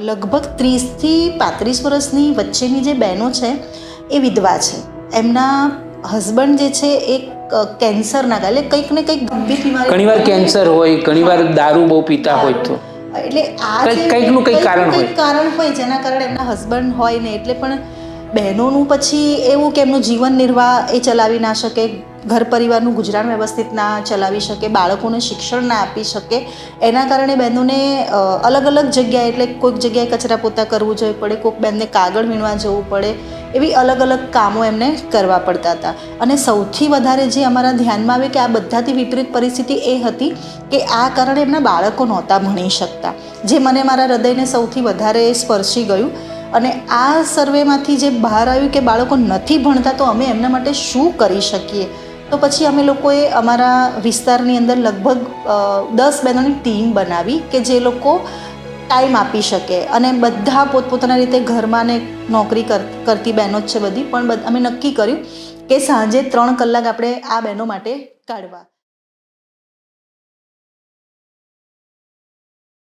લગભગ ત્રીસથી પાંત્રીસ વર્ષની વચ્ચેની જે બહેનો છે એ વિધવા છે. એમના હસબન્ડ જે છે એ કેન્સરના કારણે કંઈક ને કંઈક ગંભીર બીમારી ઘણીવાર કેન્સર હોય ઘણીવાર દારૂ બહુ પીતા હોય તો. એટલે આ કંઈક- કંઈકનું કંઈક કારણ હોય. કારણ હોય જેના કારણે એમના હસબન્ડ હોય ને એટલે પણ બહેનોનું પછી એવું કે એમનું જીવન નિર્વાહ એ ચલાવી ના શકે, ઘર પરિવારનું ગુજરાન વ્યવસ્થિત ના ચલાવી શકે, બાળકોને શિક્ષણ ના આપી શકે. એના કારણે બહેનોને અલગ અલગ જગ્યાએ એટલે કોઈક જગ્યાએ કચરા પોતા કરવું જોઈએ પડે, કોઈક બહેનને કાગળ વીણવા જવું પડે, એવી અલગ અલગ કામો એમને કરવા પડતા હતા. અને સૌથી વધારે જે અમારા ધ્યાનમાં આવે કે આ બધાથી વિપરીત પરિસ્થિતિ એ હતી કે આ કારણે એમના બાળકો નહોતા ભણી શકતા. જે મને મારા હૃદયને સૌથી વધારે સ્પર્શી ગયું. અને આ સર્વેમાંથી જે બહાર આવ્યું કે બાળકો નથી ભણતા, તો અમે એમના માટે શું કરી શકીએ? તો પછી અમે લોકોએ અમારા વિસ્તારની અંદર લગભગ દસ બહેનોની ટીમ બનાવી કે જે લોકો ટાઈમ આપી શકે. અને બધા પોતપોતાના રીતે ઘરમાં ને નોકરી કર, કરતી બહેનો જ છે બધી, પણ અમે નક્કી કર્યું કે સાંજે ત્રણ કલાક આપણે આ બહેનો માટે કાઢવા.